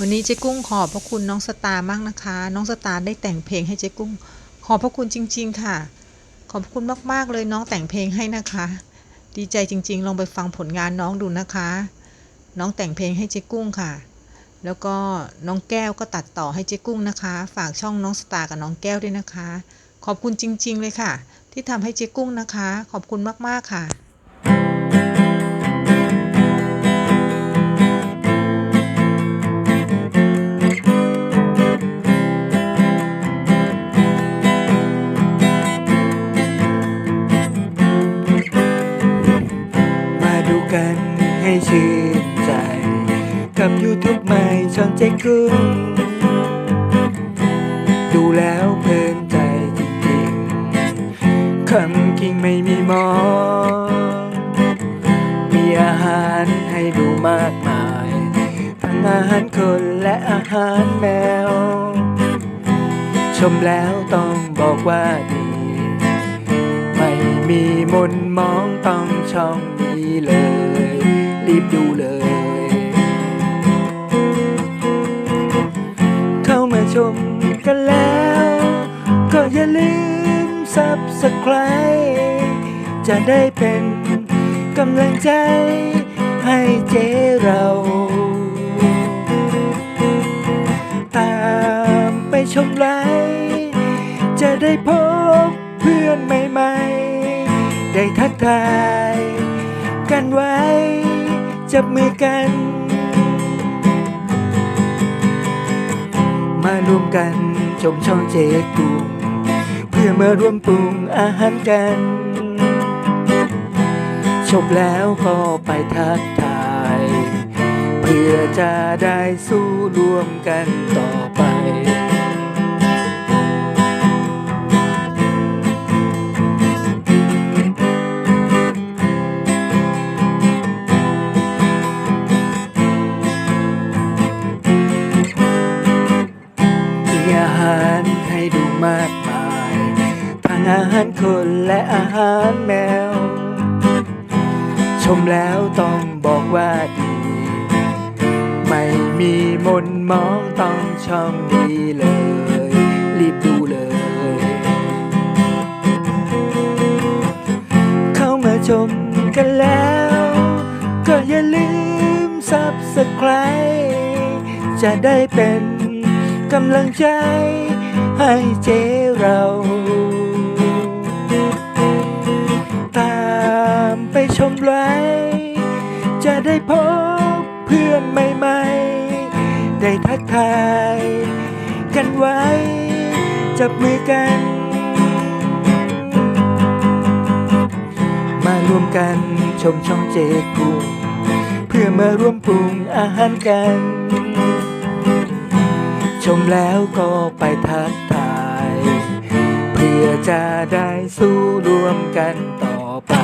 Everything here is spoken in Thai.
วันนี้เจ๊กุ้งขอบพระคุณน้องสตาร์มากนะคะ น้องสตาร์ได้แต่งเพลงให้เจ๊กุ้ง ขอบพระคุณจริง ๆ ค่ะ ขอบคุณมากๆเลยน้องแต่งเพลงให้นะคะ ดีใจจริง ๆ ลองไปฟังผลงานน้องดูนะคะ น้องแต่งเพลงให้เจ๊กุ้งค่ะ แล้วก็น้องแก้วก็ตัดต่อให้เจ๊กุ้งนะคะ ฝากช่องน้องสตาร์กับน้องแก้วด้วยนะคะ ขอบคุณจริง ๆ เลยค่ะ ที่ทำให้เจ๊กุ้งนะคะ ขอบคุณมากๆค่ะ ให้ชื่นใจ กับ YouTube ใหม่ช่องเจ๊กุ้งดูแล้วเพลินใจจริงๆคำกิ่งไม่มีหมอมีอาหารให้ดูมากมายทั้งอาหารคนและอาหารแมว ชมแล้วต้องบอกว่าดี ไม่มีมนมองต้องช่องนี้เลย รีบดูเลย เข้ามาชมกันแล้ว ก็อย่าลืม Subscribe จะได้เป็นกำลังใจให้เจ๊เรา ตามไปชมไลฟ์จะได้พบเพื่อนใหม่ ๆ ได้ทักทายกันไว้ จับมือกัน มารวมกันชมช่องเจ๊กุ้งเพื่อมาร่วมปรุงอาหารกัน ชมแล้วก็ไปทักทาย เพื่อจะได้สู้ร่วมกันต่อไป อาหารคนและอาหารแมว ชมแล้วต้องบอกว่าดี ไม่มีมนมองต้องช่องนี้เลย รีบดูเลย เข้ามาชมกันแล้ว ก็อย่าลืม Subscribe จะได้เป็นกำลังใจให้เจเรา ไปชมไลจะได้พบเพื่อนใหม่ๆ ได้ทักทาย กันไว้ จับมือกัน มารวมกันชมช่องเจกุงเพื่อมาร่วมปรุงอาหารกัน ชมแล้วก็ไปทักทาย เพื่อจะได้สู้ร่วมกันต่อไป